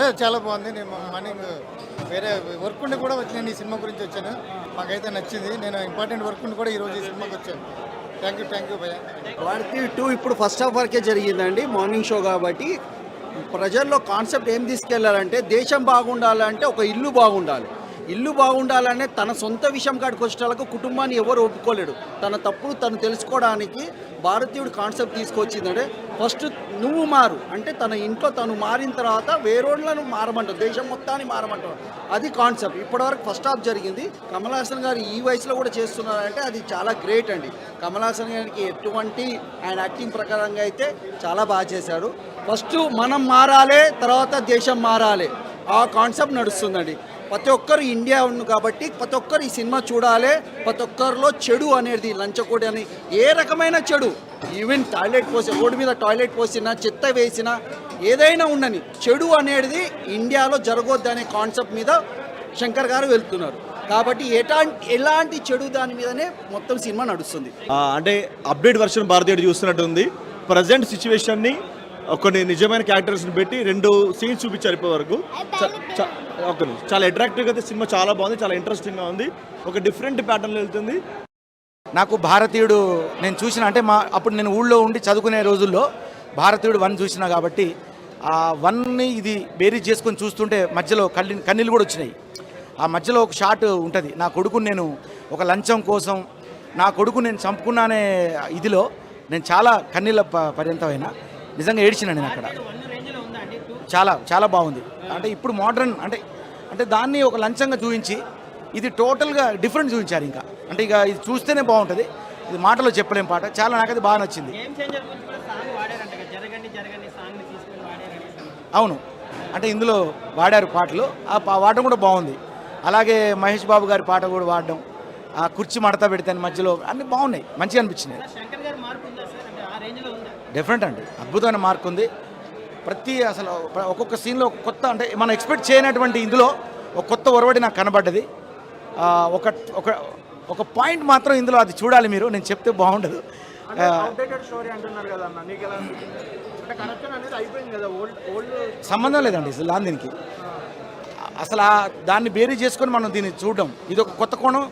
లేదు చాలా బాగుంది. నేను మార్నింగ్ వేరే వర్క్ ఉండి కూడా వచ్చి నేను ఈ సినిమా గురించి వచ్చాను. మాకైతే నచ్చింది. నేను ఇంపార్టెంట్ వర్క్ ఉండి కూడా ఈరోజు ఈ సినిమాకి వచ్చాను. థ్యాంక్ యూ థ్యాంక్ యూ భయ్యా. భారతి టూ ఇప్పుడు ఫస్ట్ హాఫ్ వరకే జరిగిందండి మార్నింగ్ షో కాబట్టి. ప్రజల్లో కాన్సెప్ట్ ఏం తీసుకెళ్ళారంటే దేశం బాగుండాలంటే ఒక ఇల్లు బాగుండాలి. ఇల్లు బాగుండాలనే తన సొంత విషయం కాడికి వచ్చేటాలకు కుటుంబాన్ని ఎవరు ఒప్పుకోలేడు. తన తప్పుడు తను తెలుసుకోవడానికి భారతీయుడు కాన్సెప్ట్ తీసుకొచ్చిందంటే ఫస్ట్ నువ్వు మారు. అంటే తన ఇంట్లో తను మారిన తర్వాత వేరోళ్ళను మారమంటావు. దేశం మొత్తాన్ని మారమంటావు. అది కాన్సెప్ట్ ఇప్పటివరకు ఫస్ట్ హాఫ్ జరిగింది. కమల్ హాసన్ గారు ఈ వయసులో కూడా చేస్తున్నారంటే అది చాలా గ్రేట్ అండి. కమల్ హాసన్ గారికి ఎటువంటి ఆయన యాక్టింగ్ ప్రకారంగా అయితే చాలా బాగా చేశాడు. ఫస్ట్ మనం మారాలి తర్వాత దేశం మారాలి. ఆ కాన్సెప్ట్ నడుస్తుందండి. ప్రతి ఒక్కరు ఇండియా ఉంది కాబట్టి ప్రతి ఒక్కరు ఈ సినిమా చూడాలి. ప్రతి ఒక్కరిలో చెడు అనేది లంచకోడి అని ఏ రకమైన చెడు? ఈవెన్ టాయిలెట్ పోసి రోడ్డు మీద టాయిలెట్ పోసినా చెత్త వేసినా ఏదైనా ఉండని చెడు అనేది ఇండియాలో జరగొద్దు అనే కాన్సెప్ట్ మీద శంకర్ గారు వెళ్తున్నారు. కాబట్టి ఎలాంటి ఎలాంటి చెడు దాని మీదనే మొత్తం సినిమా నడుస్తుంది. అంటే అప్డేట్ వర్షన్ భారతీయుడు చూస్తున్నట్టు ఉంది ప్రజెంట్ సిచ్యువేషన్ని కొన్ని నిజమైన క్యారెక్టర్స్ని పెట్టి రెండు సీన్స్ చూపించారు ఇప్పటి వరకు ఒక. చాలా అట్రాక్టివ్గా అయితే సినిమా చాలా బాగుంది చాలా ఇంట్రెస్టింగ్గా ఉంది. ఒక డిఫరెంట్ ప్యాటర్న్లో వెళ్తుంది. నాకు భారతీయుడు నేను చూసిన అంటే మా అప్పుడు నేను ఊళ్ళో ఉండి చదువుకునే రోజుల్లో భారతీయుడు వన్ చూసిన కాబట్టి ఆ వన్ని ఇది బేరీజ్ చేసుకొని చూస్తుంటే మధ్యలో కళ్ళి కన్నీళ్ళు కూడా వచ్చినాయి. ఆ మధ్యలో ఒక షాట్ ఉంటుంది. నా కొడుకుని నేను ఒక లంచం కోసం నా కొడుకు నేను చంపుకున్నానే ఇదిలో నేను చాలా కన్నీళ్ళ ప- పర్యంతమైన నిజంగా ఏడ్చిన నేను అక్కడ. చాలా చాలా బాగుంది. అంటే ఇప్పుడు మోడర్న్ అంటే అంటే దాన్ని ఒక లంచంగా చూపించి ఇది టోటల్గా డిఫరెంట్ చూపించారు ఇంకా. అంటే ఇక ఇది చూస్తేనే బాగుంటుంది. ఇది మాటలో చెప్పలేం పాట. చాలా నాకు అది బాగా నచ్చింది. అవును. అంటే ఇందులో వాడారు పాటలు. ఆ పా- వాడడం కూడా బాగుంది. అలాగే మహేష్ బాబు గారి పాట కూడా వాడడం. ఆ కుర్చీ మడత పెడితే మధ్యలో అన్నీ బాగున్నాయి. మంచిగా అనిపించినాయి. డిఫరెంట్ అండి. అద్భుతమైన మార్క్ ఉంది. ప్రతి అసలు ఒక్కొక్క సీన్లో కొత్త అంటే మనం ఎక్స్పెక్ట్ చేయనటువంటి ఇందులో ఒక కొత్త ఒరవడి నాకు కనబడ్డది. ఒక ఒక ఒక పాయింట్ మాత్రం ఇందులో అది చూడాలి మీరు. నేను చెప్తే బాగుండదు. సంబంధం లేదండి దాని దీనికి అసలు ఆ దాన్ని బేరీ చేసుకొని మనం దీన్ని చూడడం. ఇది ఒక కొత్త కోణం.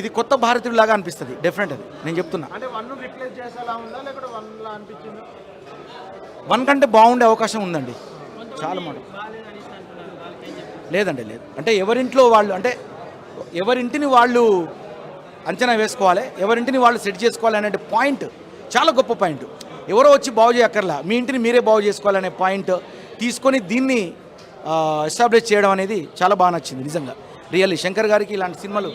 ఇది కొత్త భారతీయుడు లాగా అనిపిస్తుంది. డెఫినెట్ అది. నేను చెప్తున్నా. వన్ కంటే బాగుండే అవకాశం ఉందండి. చాలా మాట లేదండి లేదు. అంటే ఎవరింట్లో వాళ్ళు అంటే ఎవరింటిని వాళ్ళు అంచనా వేసుకోవాలి ఎవరింటిని వాళ్ళు సెట్ చేసుకోవాలి అనే పాయింట్ చాలా గొప్ప పాయింట్. ఎవరో వచ్చి బాగు చేయక్కర్లా. మీ ఇంటిని మీరే బాగు చేసుకోవాలనే పాయింట్ తీసుకొని దీన్ని ఎస్టాబ్లిష్ చేయడం అనేది చాలా బాగా నచ్చింది నిజంగా. రియల్లీ శంకర్ గారికి ఇలాంటి సినిమాలు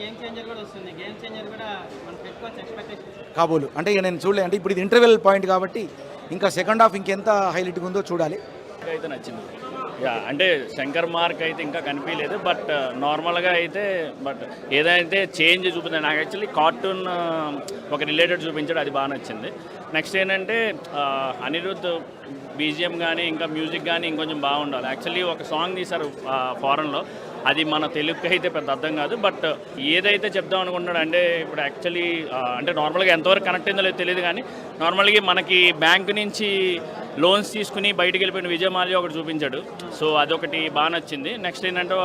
ఈ సినిమాతో గేమ్ చేంజర్ కూడా వస్తుంది. గేమ్ చేంజర్ కూడా మనం పెట్టుకోవచ్చు ఎక్స్పెక్టేషన్ కాబోలు. అంటే ఇక నేను చూడలే. అంటే ఇప్పుడు ఇది ఇంటర్వెల్ పాయింట్ కాబట్టి ఇంకా సెకండ్ హాఫ్ ఇంకెంత హైలైట్గా ఉందో చూడాలి. అయితే నచ్చింది. యా అంటే శంకర్ మార్క్ అయితే ఇంకా కనిపించలేదు బట్ uh, నార్మల్గా అయితే బట్ ఏదైతే చేంజ్ చూపింది నాకు యాక్చువల్లీ కార్టూన్ uh, ఒక రిలేటెడ్ చూపించాడు అది బాగా నచ్చింది. నెక్స్ట్ ఏంటంటే uh, అనిరుద్ధ్ బీజిఎం కానీ ఇంకా మ్యూజిక్ కానీ ఇంకొంచెం బాగుండాలి. యాక్చువల్లీ ఒక సాంగ్ తీశారు ఫారెన్లో. అది మన తెలుగుకి అయితే పెద్ద అర్థం కాదు బట్ ఏదైతే చెప్దాం అనుకుంటున్నాడు అంటే ఇప్పుడు యాక్చువల్లీ అంటే నార్మల్గా ఎంతవరకు కనెక్ట్ అయిందో లేదో తెలియదు కానీ నార్మల్గా మనకి బ్యాంక్ నుంచి లోన్స్ తీసుకుని బయటికి వెళ్ళిపోయిన విజయ్ మాల్యా ఒకటి చూపించాడు. సో అదొకటి బాగా నచ్చింది. నెక్స్ట్ ఏంటంటే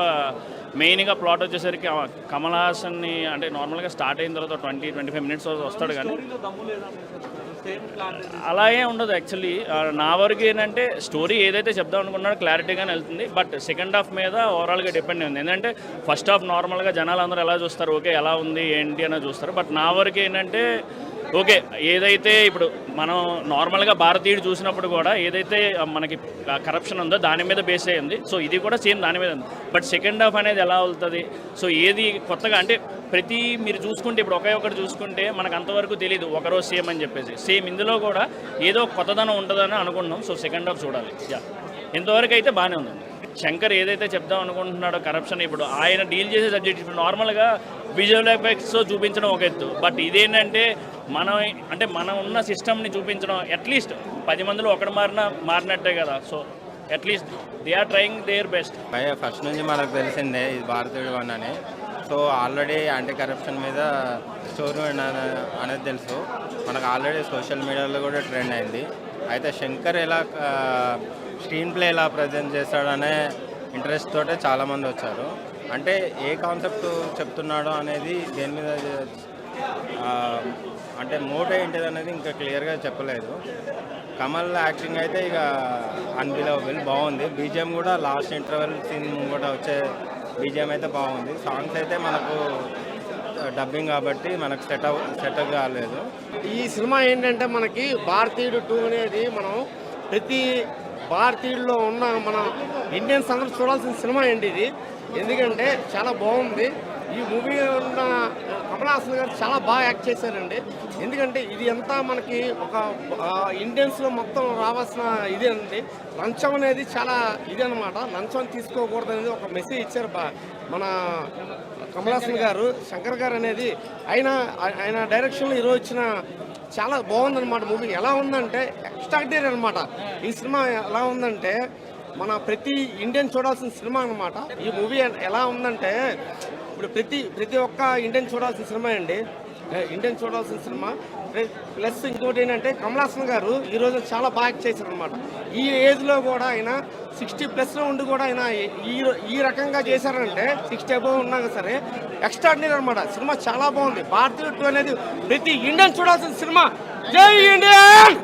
మెయిన్గా ప్లాట్ వచ్చేసరికి కమల్ హాసన్ని అంటే నార్మల్గా స్టార్ట్ అయిన తర్వాత ట్వంటీ ట్వంటీ ఫైవ్ మినిట్స్ వస్తాడు కానీ అలాగే ఉండదు యాక్చువల్లీ నా వరకు ఏంటంటే స్టోరీ ఏదైతే చెప్దాం అనుకున్నాడో క్లారిటీగానే వెళ్తుంది. బట్ సెకండ్ హాఫ్ మీద ఓవరాల్గా డిపెండ్ ఉంది. ఎందుకంటే ఫస్ట్ హాఫ్ నార్మల్గా జనాలు అందరూ ఎలా చూస్తారు? ఓకే ఎలా ఉంది? ఏంటి? అని చూస్తారు. బట్ నా వరకు ఏంటంటే ఓకే ఏదైతే ఇప్పుడు మనం నార్మల్గా భారతీయుడు చూసినప్పుడు కూడా ఏదైతే మనకి కరప్షన్ ఉందో దాని మీద బేస్ అయ్యింది సో ఇది కూడా సేమ్ దాని మీద ఉంది. బట్ సెకండ్ హాఫ్ అనేది ఎలా వెళ్తుంది సో ఏది కొత్తగా అంటే ప్రతి మీరు చూసుకుంటే ఇప్పుడు ఒకే ఒకటి చూసుకుంటే మనకు అంతవరకు తెలియదు ఒకరోజు సేమ్ అని చెప్పేసి. సేమ్ ఇందులో కూడా ఏదో కొత్తదనం ఉంటుందని అనుకుంటున్నాం సో సెకండ్ హాఫ్ చూడాలి. యా ఇంతవరకు అయితే బాగానే ఉందండి శంకర్ ఏదైతే చెప్దాం అనుకుంటున్నాడో కరప్షన్ ఇప్పుడు ఆయన డీల్ చేసే సబ్జెక్ట్ ఇప్పుడు నార్మల్గా విజువల్ ఎఫెక్ట్స్ చూపించడం ఒక ఎత్తు. బట్ ఇదేంటంటే మనం అంటే మనం ఉన్న సిస్టమ్ని చూపించడం అట్లీస్ట్ పది మందిలో ఒకటి మారినా మారినట్టే కదా. So at least they are trying their best first నుంచి మనకు తెలిసిందే ఇది భారతీయుడు అని. సో ఆల్రెడీ యాంటీ కరప్షన్ మీద స్టోరీ ఉన్న- అనేది తెలుసు. మనకు ఆల్రెడీ సోషల్ మీడియాలో కూడా ట్రెండ్ అయింది. అయితే శంకర్ ఎలా స్క్రీన్ ప్లే ఎలా ప్రజెంట్ చేస్తాడనే ఇంట్రెస్ట్ తోటే చాలామంది వచ్చారు. అంటే ఏ కాన్సెప్ట్ చెప్తున్నాడో అనేది దేని మీద అంటే మోటో ఏంటిది అనేది ఇంకా క్లియర్గా చెప్పలేదు. కమల్ యాక్టింగ్ అయితే ఇక అన్బిలవబుల్ బాగుంది. బీజిఎం కూడా లాస్ట్ ఇంటర్వెల్ సీన్ కూడా వచ్చే బీజిఎం అయితే బాగుంది. సాంగ్స్ అయితే మనకు డబ్బింగ్ కాబట్టి మనకు సెట్ సెట్ కాలేదు. ఈ సినిమా ఏంటంటే మనకి భారతీయుడు టూ అనేది మనం ప్రతి భారతీయుల్లో ఉన్న మన ఇండియన్స్ అందరూ చూడాల్సిన సినిమా ఏంటి ఇది? ఎందుకంటే చాలా బాగుంది. ఈ మూవీ ఉన్న కమలాసన్ గారు చాలా బాగా యాక్ట్ చేశారండి. ఎందుకంటే ఇది అంతా మనకి ఒక ఇండియన్స్లో మొత్తం రావాల్సిన ఇదే అండి. లంచం అనేది చాలా ఇది అనమాట లంచం తీసుకోకూడదు అనేది ఒక మెసేజ్ ఇచ్చారు మన కమలాసన్ గారు శంకర్ గారు అనేది. ఆయన ఆయన డైరెక్షన్లో ఈరోజు వచ్చిన చాలా బాగుందన్నమాట మూవీ ఎలా ఉందంటే ఎక్స్ట్రాడినరీ అనమాట ఈ సినిమా ఎలా ఉందంటే మన ప్రతి ఇండియన్ చూడాల్సిన సినిమా అనమాట ఈ మూవీ ఎలా ఉందంటే ఇప్పుడు ప్రతి ప్రతి ఒక్క ఇండియన్ చూడాల్సిన సినిమా అండి. ఇండియన్ చూడాల్సిన సినిమా. ప్లస్- ఇంకోటి ఏంటంటే కమలాసన్ గారు ఈ రోజు చాలా బాగా చేశారు అనమాట ఈ ఏజ్లో కూడా ఆయన సిక్స్టీ ప్లస్లో ఉండి కూడా ఆయన ఈ ఈ రకంగా చేశారంటే సిక్స్టీ అబోవ్ ఉన్నా సరే ఎక్స్ట్రాడినరీ అనమాట సినిమా చాలా బాగుంది. భారతీయ టూ అనేది ప్రతి ఇండియన్ చూడాల్సిన సినిమా. జై ఇండియన్!